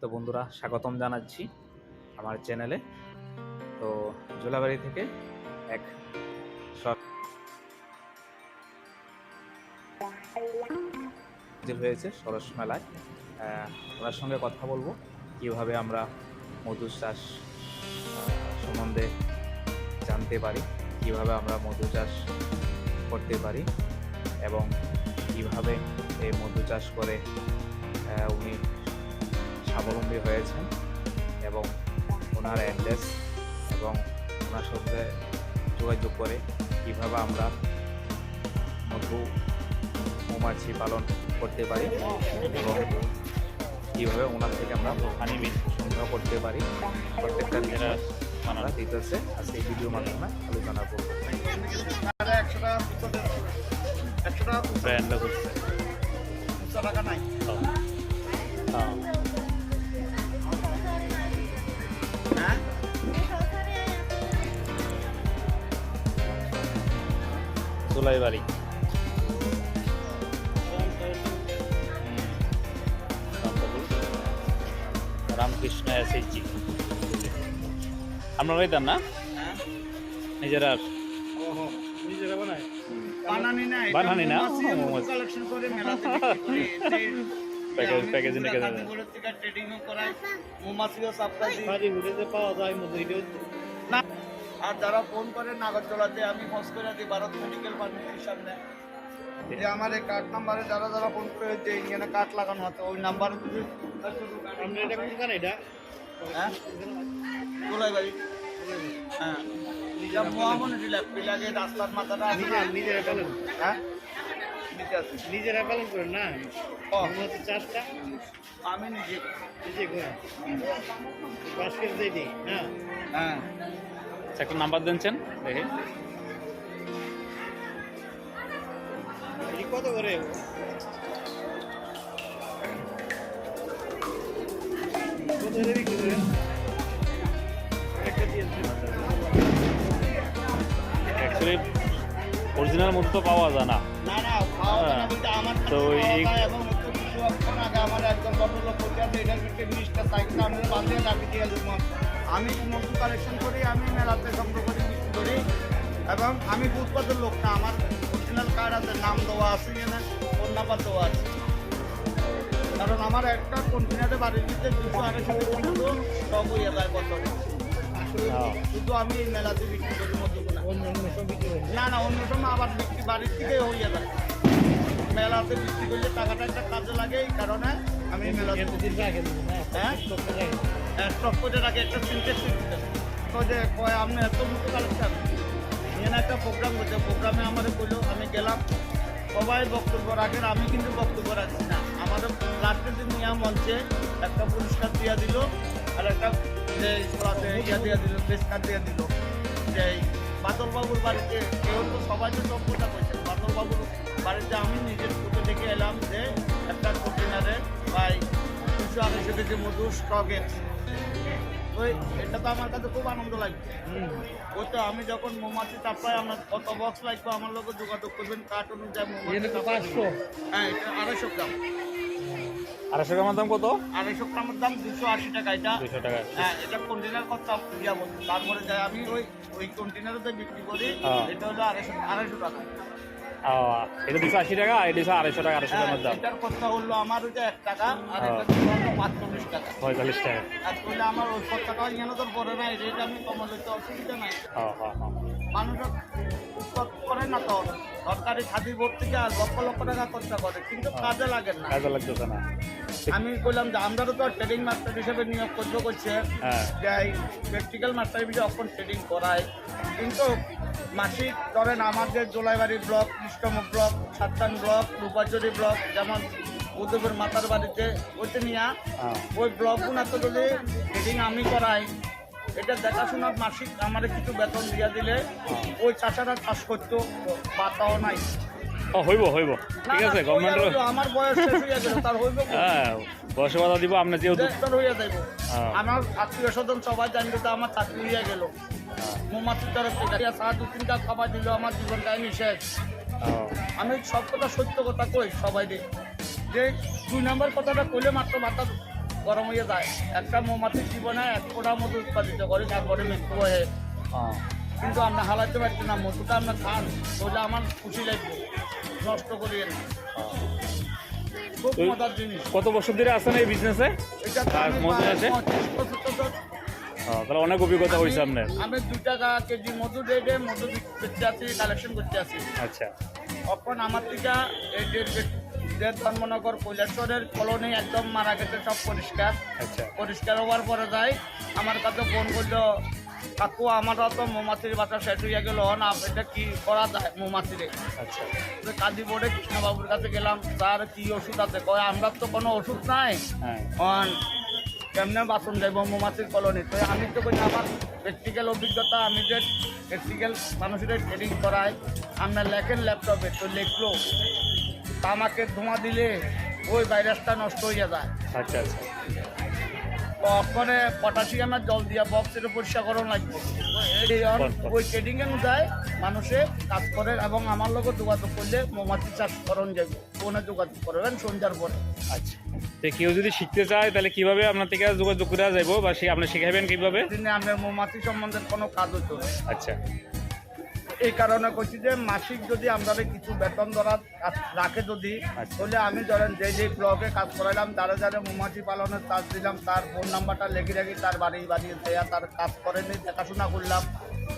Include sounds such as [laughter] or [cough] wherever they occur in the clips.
তো বন্ধুরা স্বাগতম জানাচ্ছি আমার চ্যানেলে। তো জোলাবাড়ি থেকে এক হয়েছে সরস মেলায় ওনার সঙ্গে কথা বলব, কীভাবে আমরা মধু চাষ সম্বন্ধে জানতে পারি, কীভাবে আমরা মধু চাষ করতে পারি এবং কীভাবে এই মধু চাষ করে উনি স্বাবলম্বী হয়েছেন এবং ওনার অ্যাড্রেস এবং ওনার সঙ্গে যোগাযোগ করে কীভাবে আমরা মধু মৌমাছি পালন করতে পারি এবং কীভাবে ওনার থেকে আমরা হানি বিন সংগ্রহ করতে পারি প্রত্যেকটা বিষয় আমরা ডিটেলসে আজকে এই ভিডিওর মাধ্যমে আলোচনা করব। একশো টাকা খুচরো চুলাই বাড়ি। রামকৃষ্ণ এসএইচজি। আপনারাই দেন না? হ্যাঁ। নিজেরা বানানি না? করে প্যাকেজ- [laughs] মৌমাছিও সাপ্লাই পাওয়া যায় মধ্যে আর যারা ফোন করে নাগরদোলাতে আমি ফোন করে দিই ভারত মেডিকেল ফার্মেসির সামনে যে আমার এই কার্ড নাম্বারে যারা যারা ফোন করে যে ইঞ্জিনে কার্ড লাগানো আছে ওই নাম্বারে যদি এটা হ্যাঁ? বাড়ি হ্যাঁ। রাস্তার মাথাটা নিজেরা পালন হ্যাঁ? নিজেরা পালন করেন না? চাষটা? আমি নিজে। নিজে করেন। বাস্কেট দিয়ে দিই হ্যাঁ হ্যাঁ। একটা নাম্বার দিচ্ছেন দেখে কত করে। অ্যাকচুয়ালি অরিজিনাল মধু তো পাওয়া যায় না কাছে তো এই- কিছুক্ষণ আগে আমার একজন ভদ্রলোক বলতে আছে এটার ভিতরে জিনিসটা সাইকেল আমি বাঁধিয়ে রাখি দিয়ে আমি মধু কালেকশন করি, আমি মেলাতে সংগ্রহ করি, বিক্রি করি এবং আমি বুধবাদের লোক না, আমার অরিজিনাল কার্ড আছে, নাম দেওয়া আছে এখানে, ফোন নাম্বার দেওয়া আছে। কারণ আমার একটা কন্টেনারে বাড়ির ভিতরে দুশো আড়াইশো পর্যন্ত স্টক হয়ে যায় বছর। শুধু আমি এই মেলাতে বিক্রি করি করেন না না, অন্য সময় আবার বিক্রি বাড়ির থেকে হয়ে যায়। মেলাতে বিক্রি করলে টাকাটা একটা কাজে লাগে এই কারণে আমি মেলাতে হ্যাঁ? হ্যাঁ। স্টক করে রাখে একটা সিনটেক্স তো যে কয় আপনি এত মতো কালেকশন এখানে একটা প্রোগ্রাম হচ্ছে প্রোগ্রামে আমাদের বলল আমি গেলাম। সবাই বক্তব্য রাখেন আমি কিন্তু বক্তব্য রাখছি না। আমাদের লাস্টের দিন নিয়ে মঞ্চে একটা পুরস্কার দিয়ে দিল আর একটা যে ইয়া দিয়ে দিল পুরস্কার দিয়ে দিল। যে বাদলবাবুর বাড়িতে কেউ তো সবাই তো করছে। বাদলবাবুর বাড়িতে আমি নিজের ফুটে দেখে এলাম যে একটা কন্টেনারে প্রায় দুশো আড়াইশো কেজি মধু স্টকের ওই এটা তো আমার কাছে খুব আনন্দ লাগছে। ওই তো আমি যখন মৌমাছি চাপাই আমার কত বক্স লাগবে আমার লোক যোগাযোগ করবেন কাঠ অনুযায়ী মৌমাছি হ্যাঁ এটা আড়াইশো গ্রাম। আড়াইশো গ্রামের দাম কত? আড়াইশো গ্রামের দাম দুশো আশি টাকা এটা। দুশো টাকা। হ্যাঁ এটা কন্টেনার কত ইয়া তারপরে যাই আমি ওই ওই কন্টেনারে বিক্রি করি হ্যাঁ। এটা হলো আড়াইশো আড়াইশো টাকা। এটা দুশো আশি টাকা আর এটা আড়াইশো টাকা আড়াইশো টাকার দাম এটার খরচা হলো আমার ওইটা এক টাকা আর হ্যাঁ। এটা পাঁচচল্লিশ টাকা। পঁয়তাল্লিশ টাকা। আর করলে আমার ওই টাকা এখানে তো পড়ে নাই এটা আমি কমালে তো অসুবিধা নাই। মানুষের হ্যাঁ হ্যাঁ। করে না তো। সরকারি খাদি ভর্তি থেকে আর লক্ষ লক্ষ টাকা খরচা করে কিন্তু কাজে লাগে না। কাজে লাগতেছে না। আমি বললাম যে আমরাও তো ট্রেডিং মাস্টার হিসেবে নিয়োগ করব করছে হ্যাঁ। প্র্যাকটিক্যাল মাস্টার হিসেবে অখন ট্রেডিং করায়। কিন্তু মাসিক ধরেন আমাদের জোলাইবাড়ি ব্লক কৃষ্ণমুখ ব্লক সাতটান ব্লক রূপাচুরি ব্লক যেমন উদ্যোগের মাতার বাড়িতে ওইতে নিয়ে হ্যাঁ। ওই ব্লকগুলো তো যদি ট্রেডিং আমি করাই এটা দেখাশোনা মাসিক আমার কিছু বেতন দিয়ে দিলে ওই চাষারা চাষ করতো বাতাও নাই। ও হইব হইব। ঠিক আছে গভর্নমেন্টের আমার বয়স হয়ে তার হইব হ্যাঁ বয়স বাধা দিব আপনি যেহেতু গ্রেফতার যাইব। আমার আত্মীয় স্বজন সবাই জানবে তো আমার চাকরি হয়ে গেল। মৌমাছির তরফ থেকে সারা দু তিনটা খাবার দিল আমার জীবন কাহিনী শেষ। আমি সব কথা সত্য কথা কই সবাই যে দুই নম্বর কথাটা কইলে মাত্র মাথা গরম হয়ে যায়। একটা মৌমাছির জীবনে এক ফোঁটা মধু উৎপাদিত করে তারপরে মৃত্যু হয়ে হ্যাঁ কিন্তু আমরা হালাতে পারছি না মধুটা আমরা খান তাহলে আমার খুশি লাগবে। নষ্ট খুব মজার জিনিস। কত বছর ধরে আছেন এই বিজনেসে আর আছে? 35 বছর তো- তাহলে অনেক অভিজ্ঞতা হয়েছে আমি- আপনার। আমি দু টাকা কেজি মধু দিয়ে মধু করতে আছি কালেকশন করতে আছি আচ্ছা। তখন আমার থেকে এই যে ধর্মনগর কৈলাসরের কলোনি একদম মারা গেছে সব পরিষ্কার। আচ্ছা। পরিষ্কার হওয়ার পরে যাই আমার কাছে ফোন করল কাকু আমার তো মৌমাছির বাসা শেষ হয়ে গেল না এটা কি করা যায় মৌমাছিরে? আচ্ছা। কাজী বোর্ডে কৃষ্ণবাবুর কাছে গেলাম তার কি ওষুধ আছে? কয় আমরা তো কোনো ওষুধ নাই। হ্যাঁ। কেমনে বাসন যাইব মৌমাছির কলোনি? তো আমি তো কই আমার প্র্যাকটিক্যাল অভিজ্ঞতা আমি যে প্র্যাকটিক্যাল মানুষের ট্রেনিং করাই আমরা লেখেন ল্যাপটপে তো লিখলো। তামাকে ধোঁয়া দিলে ওই ভাইরাসটা নষ্ট হয়ে যায়। আচ্ছা আচ্ছা। ওখানে পটাশিয়ামের জল দিয়া বক্সের পরিষ্কার করানো লাগবে। ওই ট্রেডিং অনুযায়ী মানুষে কাজ করে এবং আমার লোক যোগাযোগ করলে মৌমাছি চাষ করণ যাবে। ফোনে যোগাযোগ করবেন সন্ধ্যার পরে। আচ্ছা। তো কেউ যদি শিখতে চায় তাহলে কীভাবে আপনার থেকে যোগাযোগ করে যাব বা সে আপনি শিখাবেন কীভাবে? আপনার মৌমাছি সম্বন্ধে কোনো কাজ হতো। আচ্ছা। এই কারণে করছি যে মাসিক যদি আমাদের কিছু বেতন ধরা রাখে যদি আচ্ছা। তাহলে আমি ধরেন যে যে ব্লকে কাজ করাইলাম তারা যারা মৌমাছি পালনের কাজ দিলাম তার ফোন নাম্বারটা লেগে রাখি তার বাড়ি বাড়ি দেয়া তার কাজ করেনি দেখাশোনা করলাম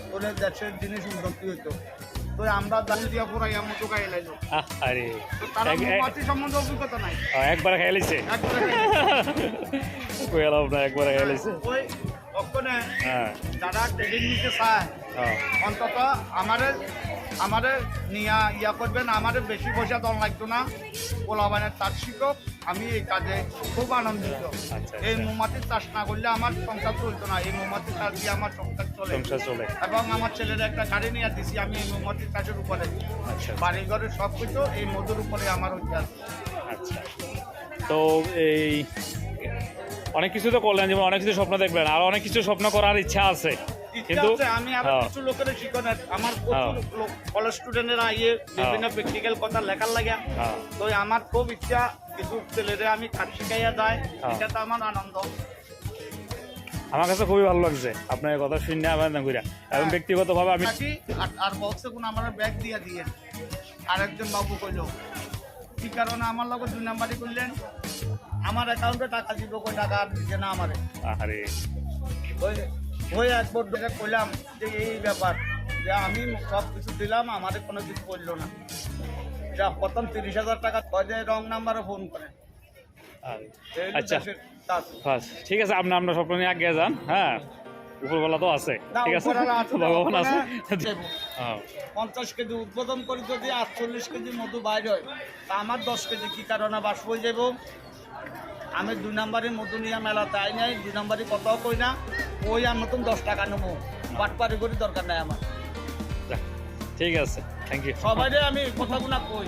তাহলে দেশের জিনিস উন্নতি হইতো। তো আমরা জানি দিয়া পুরাই আমার তো গায়ে লাইলো আরে। তারা মৌমাছি সম্বন্ধে অভিজ্ঞতা নাই। একবার ওই ওখানে হ্যাঁ। যারা ট্রেনিং নিতে চায় অন্তত আমারে আমারে নিয়া ইয়া করবেন আমারে বেশি পয়সা দল লাগতো না। পোলাবানের চাষ শিক্ষক আমি এই কাজে খুব আনন্দিত। আচ্ছা, এই আচ্ছা। মৌমাছির চাষ না করলে আমার সংসার চলতো না এই মৌমাছির চাষ দিয়ে আমার সংসার চলে। চলে। এবং আমার ছেলের একটা গাড়ি নিয়ে দিছি আমি এই মৌমাছির চাষের উপরে। আচ্ছা বাড়ি ঘরের সব কিছু এই মধুর উপরে আমার হচ্ছে আচ্ছা। তো এই অনেক কিছু তো করলেন যেমন অনেক কিছু স্বপ্ন দেখবেন আর অনেক কিছু স্বপ্ন করার ইচ্ছা আছে। কিন্তু আমি আবার হ্যাঁ। কিছু লোকের শিখনের আমার হ্যাঁ। কলেজ স্টুডেন্টরা ইয়ে বিভিন্ন প্র্যাকটিক্যাল কথা লেখার লাগে হ্যাঁ। তো আমার খুব ইচ্ছা কিছু ছেলেদের আমি কাজ শিখাইয়া যায় হ্যাঁ। এটা তো আমার আনন্দ। আমার কাছে খুবই ভালো লাগছে আপনার কথা শুনে আমার না ঘুরা এবং ব্যক্তিগতভাবে আমি আর- বক্সে কোন আমার ব্যাগ দিয়া দিয়ে আরেকজন বাবু কইল কি কারণে আমার লগত দুই নাম্বারই করলেন? আমার অ্যাকাউন্টে টাকা দিব কই টাকা আর দিচ্ছে না আমারে? আরে ওই একবার দেখে কইলাম যে এই ব্যাপার যে আমি সব কিছু দিলাম আমাদের কোনো কিছু করল না। যা প্রথম তিরিশ হাজার টাকা যে রং নাম্বারে ফোন করে। আচ্ছা। ঠিক আছে আপনি আপনার স্বপ্ন নিয়ে আগে যান হ্যাঁ? উপরবেলা তো আছে ঠিক আছে? ভগবান আছে। পঞ্চাশ কেজি উদ্বোধন করি যদি আটচল্লিশ কেজি মধু বাইর হয় তা আমার দশ কেজি কি কারণে বাস হয়ে যাব আমি দুই নাম্বারে মধু নিয়ে মেলা তাই নাই দুই নাম্বারে কথাও কই না। ওই আর নতুন দশ টাকা নেব। পাট বাটপারি করি দরকার নাই আমার। ঠিক আছে থ্যাংক ইউ সবাই আমি কথাগুলো কই।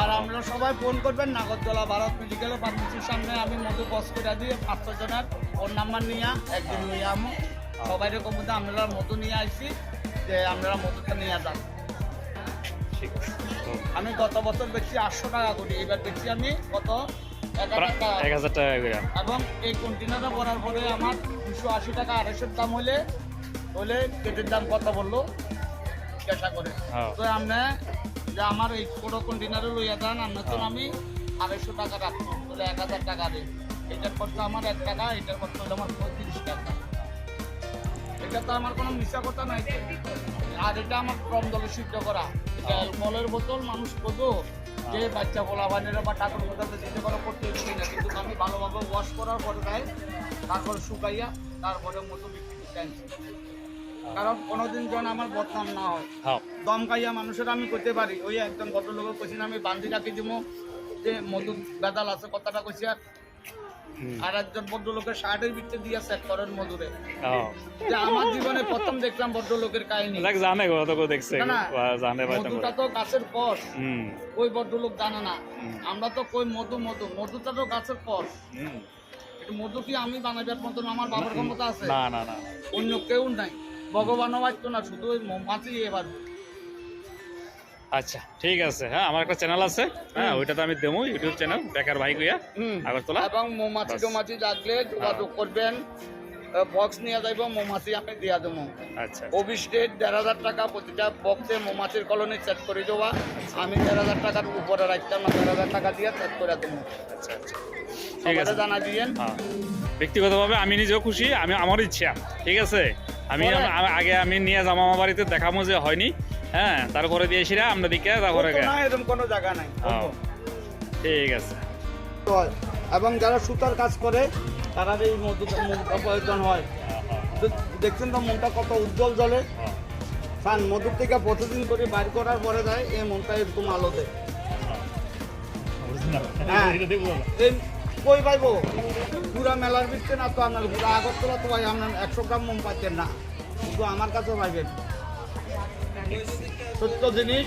আর। আমরা সবাই ফোন করবেন নাগরদোলা ভারত মেডিকেল ফার্মেসির সামনে আমি মধু বস করে দিয়ে পাঁচশো জনের। ফোন নাম্বার নিয়ে একদিন নিয়ে আমো। সবাই রকম আপনারা মধু নিয়ে আইছি যে আপনারা মধুটা নিয়ে যান। ঠিক আছে আমি গত বছর বেশি আটশো টাকা করি এবার বেশি আমি কত? এক হাজার টাকা করে। এবং এই কন্টেনারটা ভরার পরে আমার দুশো আশি টাকা আড়াইশোর দাম হলে হলে কেটের দাম কত বলল জিজ্ঞাসা করে। হ্যাঁ। তো আপনি যে আমার এই ছোটো কন্টেনারে লইয়া জন্য আমি আড়াইশো টাকা রাখব এক হাজার টাকা দিই এটার খরচা আমার এক টাকা এটার খরচা হলো আমার পঁয়ত্রিশ টাকা। এটা তো আমার কোনো মিশা কথা নাই। আর এটা আমার কম দলে সিদ্ধ করা। এটা অ্যালকোহলের বোতল মানুষ বোঝো যে বাচ্চা বলা বানেরা বা টাকার মধ্যে পারো করতে হচ্ছে না কিন্তু আমি ভালোভাবে ওয়াশ করার পরে দেয় তারপর শুকাইয়া তারপরে মতো বিক্রি। কারণ কোনোদিন যেন আমার বদনাম না হয় দমকাইয়া দম মানুষের আমি করতে পারি ওই একজন ভদ্রলোক কইছি আমি বান্ধি রাখি দিব যে মধু বেদাল আছে কথাটা কইছি আর আর একজন ভদ্রলোকের শার্টের ভিতরে দিয়ে সেট করেন আমার জীবনে প্রথম দেখলাম ভদ্রলোকের কাহিনী। জানে গো তো দেখছে। জানে মধুটা তো গাছের কষ। ওই ভদ্রলোক জানে না। আমরা তো কই মধু মধু মধুটা তো গাছের কষ। এটা মধু কি আমি বানাবার মতন আমার বাবার ক্ষমতা আছে? না না না। অন্য কেউ নাই। ভগবানও পারতো না শুধু ওই মৌমাছি এবার। আচ্ছা ঠিক আছে হ্যাঁ আমার একটা চ্যানেল আছে হ্যাঁ ওইটাতে আমি দেবো ইউটিউব চ্যানেল বেকার ভাই কইয়া হুম। আগরতলা। এবং মৌমাছি। টমাছি লাগলে যোগাযোগ করবেন বক্স নিয়ে যাইব মৌমাছি আমি দিয়া দেবো আচ্ছা অভিস্টেট দেড় হাজার টাকা প্রতিটা বক্সে মৌমাছির কলোনি সেট করে দেওয়া। আমি দেড় হাজার টাকার উপরে রাখতাম না দেড় হাজার টাকা দিয়ে সেট করে দেবো আচ্ছা আচ্ছা। ঠিক আছে। জানা দিয়েন। হ্যাঁ। ব্যক্তিগতভাবে আমি নিজেও খুশি আমি আমার ইচ্ছা ঠিক আছে? আমি আমি- আগে আমি নিয়ে যাব আমার বাড়িতে দেখাবো যে হয়নি। হ্যাঁ তারপরে দিয়েছিলাম আমরা দিকে তারপরে না, এরকম কোনো জায়গা নাই ঠিক আছে। এবং যারা সুতার কাজ করে তারা এই মধুটা প্রয়োজন হয়। দেখছেন তো মনটা কত উজ্জ্বল জলে ফান মধুর থেকে প্রতিদিন করে বাইর করার পরে যায় এই মনটা এরকম আলোতে। হ্যাঁ। কই পাইব পুরা মেলার ভিতরে না তো আপনার পুরা আগরতলা তো ভাই আপনার একশো গ্রাম মোম পাচ্ছেন না। কিন্তু আমার কাছে পাইবেন সত্য জিনিস